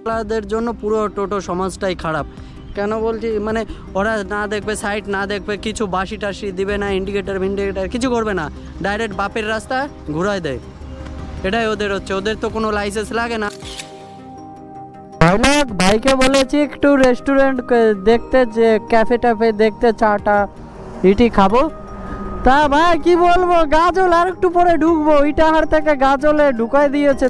টোটোওয়ালাদের জন্য পুরো টোটো সমাজটাই খারাপ। কেন বলছি? মানে ওরা না দেখবে সাইড না দেখবে, কিছু বাসি টাসি দিবে না ইন্ডিকেটার ইন্ডিকেটার কিছু করবে না। ডাইরেক্ট বাপের রাস্তা ঘুরায় দেয়। এটাই ওদের হচ্ছে। ওদের তো কোনো লাইসেন্স লাগে না। ভাইলোক ভাইকে বলেছি একটু রেস্টুরেন্ট দেখতে, যে ক্যাফে ট্যাফে দেখতে চাটা, ইটি খাব। তা ভাই, কি বলব? গাজল আর একটু পরে ঢুকবো। ইটাহার থেকে গাজলে ঢুকাই দিয়েছে।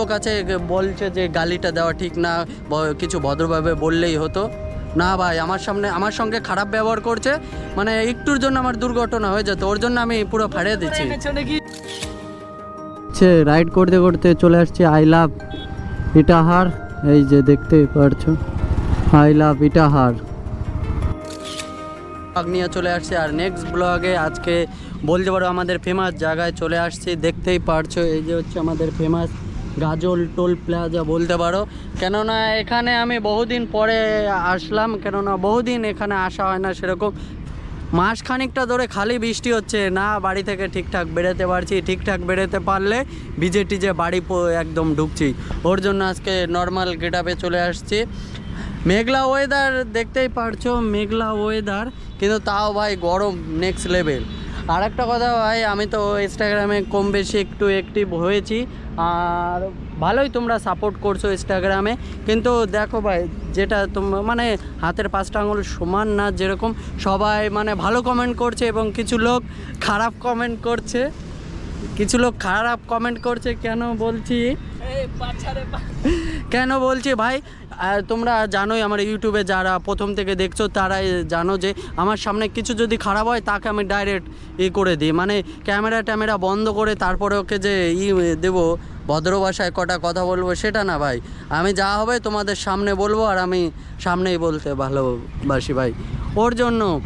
লোক আছে বলছে যে গালিটা দেওয়া ঠিক না কিছু ভদ্রভাবে বললেই হতো। না ভাই আমার সামনে আমার সঙ্গে খারাপ ব্যবহার করছে মানে একটুর জন্য আমার দুর্ঘটনা হয়ে যেত ওর জন্য আমি পুরো ফাড়িয়ে দিচ্ছি। রাইড করতে করতে চলে আসছে আই লাভ ইটাহার এই যে দেখতে পারছ আই লাভ ইটাহার। ব্লগ নিয়ে চলে আসছে আর নেক্সট ব্লগে আজকে বলতে পারো আমাদের ফেমাস জায়গায় চলে আসছি দেখতেই পারছ এই যে হচ্ছে আমাদের ফেমাস গাজল, টোল প্লাজা বলতে পারো। কেননা এখানে আমি বহুদিন পরে আসলাম, কেননা বহুদিন এখানে আসা হয় না সেরকম। মাস খানিকটা ধরে খালি বৃষ্টি হচ্ছে, না বাড়ি থেকে ঠিকঠাক বেরোতে পারছি, ঠিকঠাক বেরোতে পারলে ভিজে টিজে বাড়ি একদম ঢুকছি। ওর জন্য আজকে নর্মাল গেট চলে আসছি। মেঘলা ওয়েদার দেখতেই পারছ, মেঘলা ওয়েদার কিন্তু তাও ভাই গরম নেক্সট লেভেল আর একটা কথা ভাই আমি তো ইনস্টাগ্রামে কম বেশি একটু অ্যাক্টিভ হয়েছি। আর ভালোই তোমরা সাপোর্ট করছ ইনস্টাগ্রামে কিন্তু দেখো ভাই যেটা তোমরা মানে হাতের পাঁচটা আঙুল সমান না যেরকম সবাই মানে ভালো কমেন্ট করছে এবং কিছু লোক খারাপ কমেন্ট করছে। কিছু লোক খারাপ কমেন্ট করছে কেন বলছি? কেন বলছি ভাই? আহ, তোমরা জানোই আমার ইউটিউবে যারা প্রথম থেকে দেখছ তারাই জানো যে আমার সামনে কিছু যদি খারাপ হয় তাকে আমি ডাইরেক্ট ই করে দিই। মানে ক্যামেরা ট্যামেরা বন্ধ করে তারপরে ওকে যে ই দেবো ভদ্র ভাষায় কটা কথা বলব সেটা না ভাই। আমি যা হবে তোমাদের সামনে বলব আর আমি সামনেই বলতে ভালোবাসি ভাই। ওর জন্য।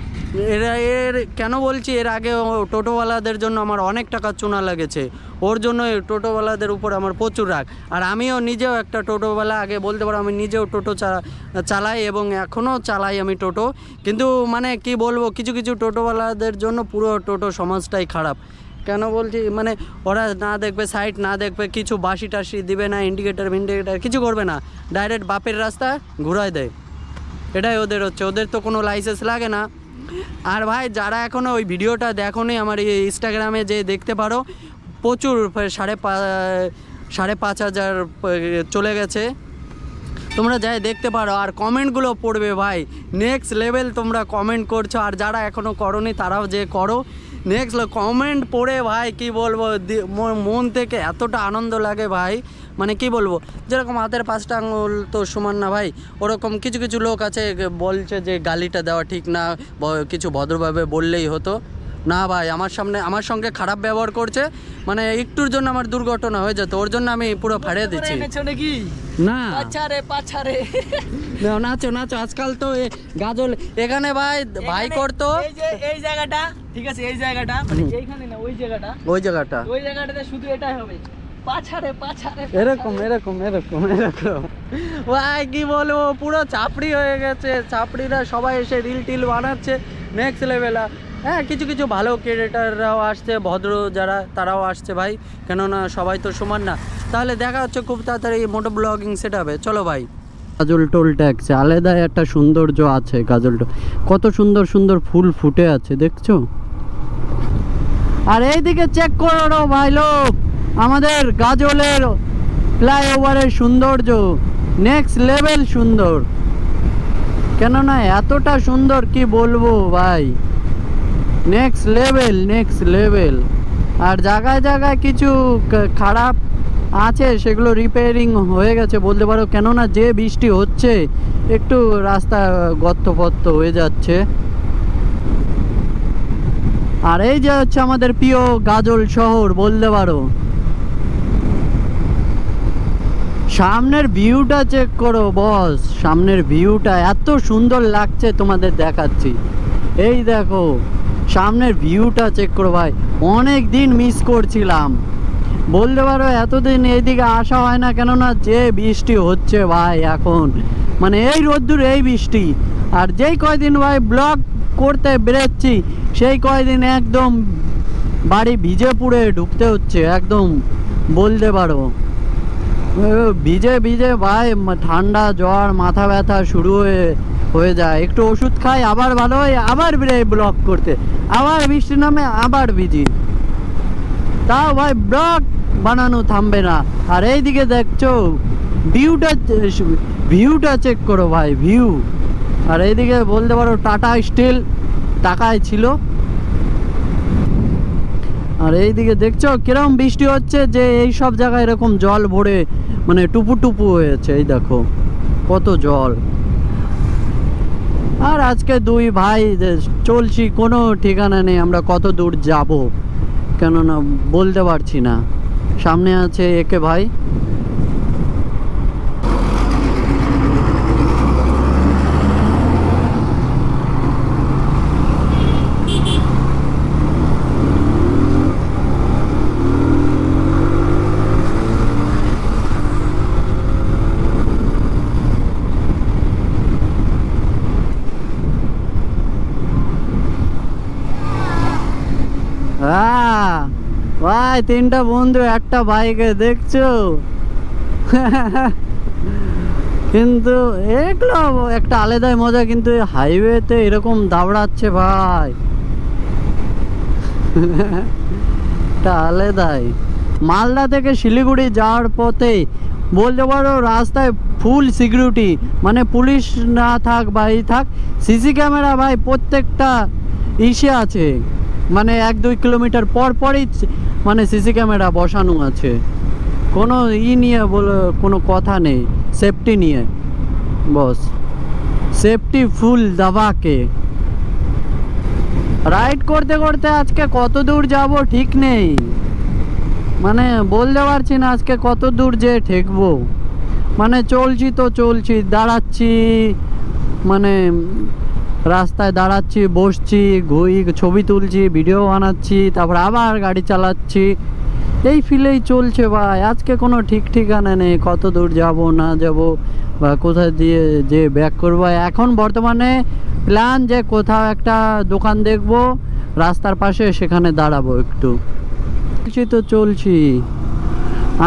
এরা এর, কেন বলছি, এর আগে টোটোওয়ালাদের জন্য আমার অনেক টাকা চুনা লেগেছে। ওর জন্য টোটোওয়ালাদের উপর আমার প্রচুর রাগ। আর আমিও নিজেও একটা টোটোওয়ালা, আগে বলতে পারো আমি নিজেও টোটো চালাই এবং এখনও চালাই আমি টোটো। কিন্তু মানে কি বলব, কিছু কিছু টোটোওয়ালাদের জন্য পুরো টোটো সমাজটাই খারাপ। কেন বলছি মানে ওরা না দেখবে সাইড না দেখবে, কিছু বাসি টাসি দিবে না, ইন্ডিকেটার ইন্ডিকেটার কিছু করবে না। ডাইরেক্ট বাপের রাস্তা ঘুরায় দেয়। এটাই ওদের হচ্ছে, ওদের তো কোনো লাইসেন্স লাগে না। আর ভাই, যারা এখনও ওই ভিডিওটা দেখোনি, আমার ইনস্টাগ্রামে যে দেখতে পারো, প্রচুর সাড়ে পা সাড়ে পাঁচ হাজার চলে গেছে। তোমরা যাই দেখতে পারো, আর কমেন্টগুলো পড়বে ভাই। নেক্সট লেভেল তোমরা কমেন্ট করছ, আর যারা এখনও করনি, তারাও যে করো। নেক্সট কমেন্ট পড়ে ভাই, কি বলব মন থেকে এতটা আনন্দ লাগে ভাই। মানে কি বলব যেরকম হাতের পাঁচটা আঙুল তো সমান না ভাই ওরকম কিছু কিছু লোক আছে বলছে যে গালিটা দেওয়া ঠিক না কিছু ভদ্রভাবে বললেই হতো। না ভাই আমার সামনে আমার সঙ্গে খারাপ ব্যবহার করছে মানে একটুর জন্য আমার দুর্ঘটনা হয়ে যেত ওর জন্য আমি পুরো ফাড়িয়ে দিচ্ছি। না। পাছারে পাছারে। নাচো নাচো আজকাল তো গাজল এখানে ভাই ভাই করতো। এই যে এই জায়গাটা ঠিক আছে এই জায়গাটা মানে এইখানে না ওই জায়গাটা। ওই জায়গাটা। ওই জায়গাটাতে শুধু এটাই হবে। পাছারে পাছারে এরকম এরকম এরকম এরকম। ভাই কি বলব পুরো চাপড়ি হয়ে গেছে। চাপড়িরা সবাই এসে রিল টিল বানাচ্ছে নেক্সট লেভেল হ্যাঁ কিছু কিছু ভালো ক্রিয়েটাররাও আসছে ভদ্র যারা তারাও আসছে ভাই। কেননা সবাই তো সমান না। তাহলে দেখা হচ্ছে খুব তাড়াতাড়ি মোটো ব্লগিং সেট হবে চলো ভাই। গাজল টোল ট্যাক্স আলাদা একটা সৌন্দর্য আছে গাজল টোল কত সুন্দর সুন্দর ফুল ফুটে আছে দেখছ? আর এইদিকে চেক করো ভাই লোক। আমাদের গাজলের ফ্লাইওভারের সৌন্দর্য নেক্সট লেভেল সুন্দর। কেননা এতটা সুন্দর কি বলব ভাই? নেক্সট লেভেল নেক্সট লেভেল আর জায়গায় জায়গায় কিছু খারাপ আছে, সেগুলো রিপেয়ারিং হয়ে গেছে বলতে পারো। কেননা যে বৃষ্টি হচ্ছে, একটু রাস্তা গর্ত হয়ে যাচ্ছে। আর এই যে হচ্ছে আমাদের প্রিয় গাজল শহর বলতে পারো। সামনের ভিউটা চেক করো বস সামনের ভিউটা এত সুন্দর লাগছে তোমাদের দেখাচ্ছি। এই দেখো, সামনের ভিউটা চেক করো ভাই। অনেক দিন মিস করছিলাম। বলতে পারো, এতদিন এইদিকে আসা হয় না কেননা যে বৃষ্টি হচ্ছে ভাই এখন। মানে এই রোদ্দুর, এই বৃষ্টি। আর যেই কয়দিন ভাই ব্লগ করতে বেরোচ্ছি, সেই কয়দিন একদম বাড়ি ভিজে পুড়ে ঢুকতে হচ্ছে, একদম। বলতে পারো। ভিজে ভিজে ভাই ঠান্ডা জ্বর, মাথা ব্যথা শুরু হয়ে হয়ে যায়। একটু ওষুধ খাই, আবার ভালো হয়, আবার বেরে ব্লক করতে। আবার বৃষ্টি নামে, আবার ভিজি। তাও ভাই ব্লক বানানো থামবে না। আর এইদিকে দেখছ ভিউটা ভিউটা চেক করো ভাই ভিউ আর এইদিকে বলতে পারো, টাটা স্টিল টাকায় ছিল। আর এইদিকে দেখছ? কিরম বৃষ্টি হচ্ছে যে এই সব জায়গায় এরকম জল ভরে মানে টুপু টুপু হয়েছে, এই দেখো। কত জল। আর আজকে দুই ভাই চলছি, কোনো ঠিকানা নেই, আমরা কত দূর যাব? কেননা বলতে পারছি না। সামনে আছে একে ভাই হ্যাঁ ভাই, তিনটা বন্ধু, একটা বাইকে দেখছ? কিন্তু এগুলো একটা আলাদাই মজা, কিন্তু হাইওয়েতে এরকম দাবড়াচ্ছে ভাই। একটা আলাদাই। মালদা থেকে শিলিগুড়ি যাওয়ার পথে বলতে পারো রাস্তায় ফুল সিকিউরিটি মানে পুলিশ না থাক বা থাক সিসি ক্যামেরা ভাই, প্রত্যেকটা ইসে আছে। মানে এক দুই কিলোমিটার পর পরই মানে সিসি ক্যামেরা বসানো আছে। কোনো ই নিয়ে বলে কোনো কথা নেই। সেফটি নিয়ে। বস। সেফটি ফুল দাবাকে। রাইড করতে করতে আজকে কত দূর যাব ঠিক নেই। মানে বলতে পারছি না আজকে কত দূর যে ঠেকবো। মানে চলছি তো চলছি, দাঁড়াচ্ছি। মানে রাস্তায় দাঁড়াচ্ছি, বসছি, ঘুই, ছবি তুলছি ভিডিও বানাচ্ছি, তারপর আবার গাড়ি চালাচ্ছি। এই ফিলেই চলছে ভাই। আজকে কোনো ঠিক ঠিকানা নেই। কত দূর যাব, না যাব, বা কোথায় দিয়ে যে ব্যাক করব। এখন বর্তমানে প্ল্যান যে কোথাও একটা দোকান দেখব, রাস্তার পাশে সেখানে দাঁড়াবো একটু। চলছি তো চলছি।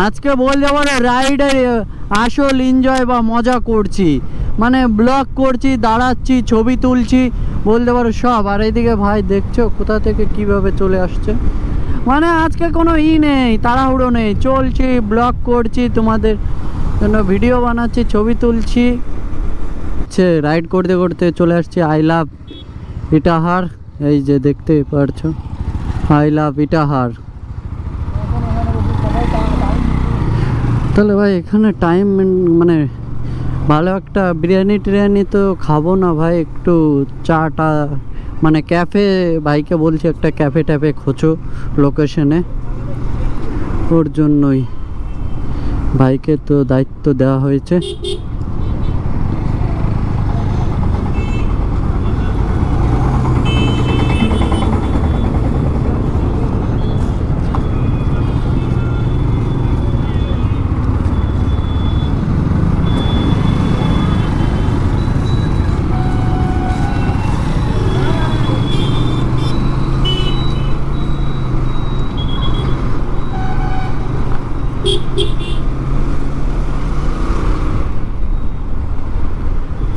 আজকে বলতে পারো রাইডের আসল এনজয় বা মজা করছি। মানে ব্লগ করছি, দাঁড়াচ্ছি, ছবি তুলছি, বলতে পারো সব। আর এইদিকে ভাই দেখছ কোথা থেকে কীভাবে চলে আসছে? মানে আজকে কোনো ই নেই, তাড়াহুড়ো নেই। চলছি ব্লগ করছি, তোমাদের জন্য ভিডিও বানাচ্ছি, ছবি তুলছি। রাইড করতে করতে চলে আসছি আই লাভ ইটাহার। এই যে দেখতে পারছ আই লাভ ইটাহার। তাহলে ভাই এখানে টাইম মানে ভালো একটা বিরিয়ানি টিরিয়ানি তো খাব না ভাই, একটু চাটা মানে ক্যাফে, ভাইকে বলছি একটা ক্যাফে ট্যাফে খোঁজো লোকেশনে ওর জন্যই। ভাইকে তো দায়িত্ব দেওয়া হয়েছে।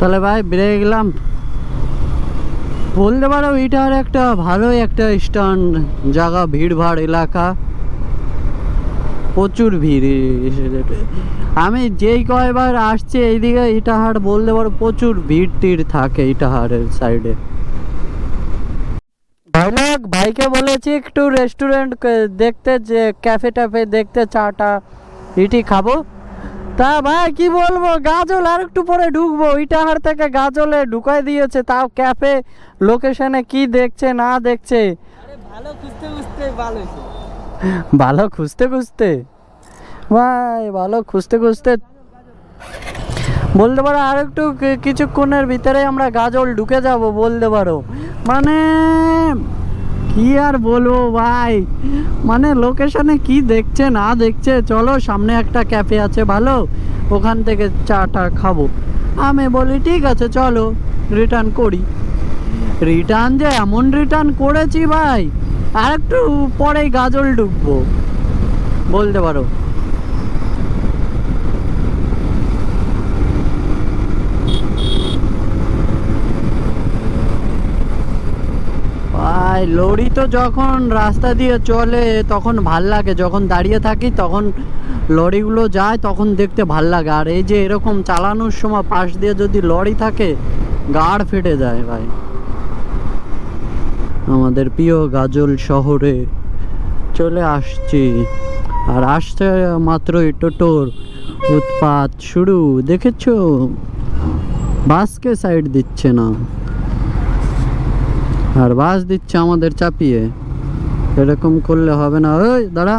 তাহলে ভাই বেরিয়ে গেলাম বলতে পারো এটার একটা ভালোই একটা স্ট্যান্ড জায়গা, ভিড়ভাড় এলাকা। প্রচুর ভিড় আমি যেই কয়বার আসছি এইদিকে ইটাহার বলতে পারো প্রচুর ভিড় টিড় থাকে ইটাহারের সাইডে ভাইলোক ভাইকে বলেছি একটু রেস্টুরেন্ট দেখতে যে ক্যাফে ট্যাফে দেখতে চাটা, ইটি খাব। তা ভাই কি বলব? গাজল আর একটু পরে ঢুকবো। ইটাহার থেকে গাজলে ঢুকাই দিয়েছে তাও ক্যাফে লোকেশনে কি দেখছে না দেখছে? ভালো খুঁজতে খুঁজতে ভালো ভালো খুঁজতে খুঁজতে? ভাই ভালো খুঁজতে খুঁজতে বলতে পারো আর একটু কিছুক্ষণের ভিতরে আমরা গাজল ঢুকে যাব বলতে পারো। মানে কি আর বলব ভাই? মানে লোকেশনে কি দেখছে না দেখছে, চলো সামনে একটা ক্যাফে আছে ভালো, ওখান থেকে চা টা খাব। আমি বলি, ঠিক আছে, চলো রিটার্ন করি। রিটার্ন যে এমন রিটার্ন করেছি ভাই, আর একটু পরেই গাজল ডুববো। বলতে পারো। ভাই, লরি তো যখন রাস্তা দিয়ে চলে তখন ভালো লাগে, যখন দাঁড়িয়ে থাকি তখন লরিগুলো যায় তখন দেখতে ভালো লাগে। আর এই যে এরকম চালানোর সময় পাশ দিয়ে যদি লরি থাকে, গাড় ফেটে যায় ভাই। আমাদের প্রিয় গাজল শহরে চলে আসছি। আর আসছে মাত্রই টোটোর উৎপাত শুরু। দেখেছ? বাসকে সাইড দিচ্ছে না। আর বাস দিচ্ছে আমাদের চাপিয়ে। এরকম করলে হবে না। ওই দাঁড়া।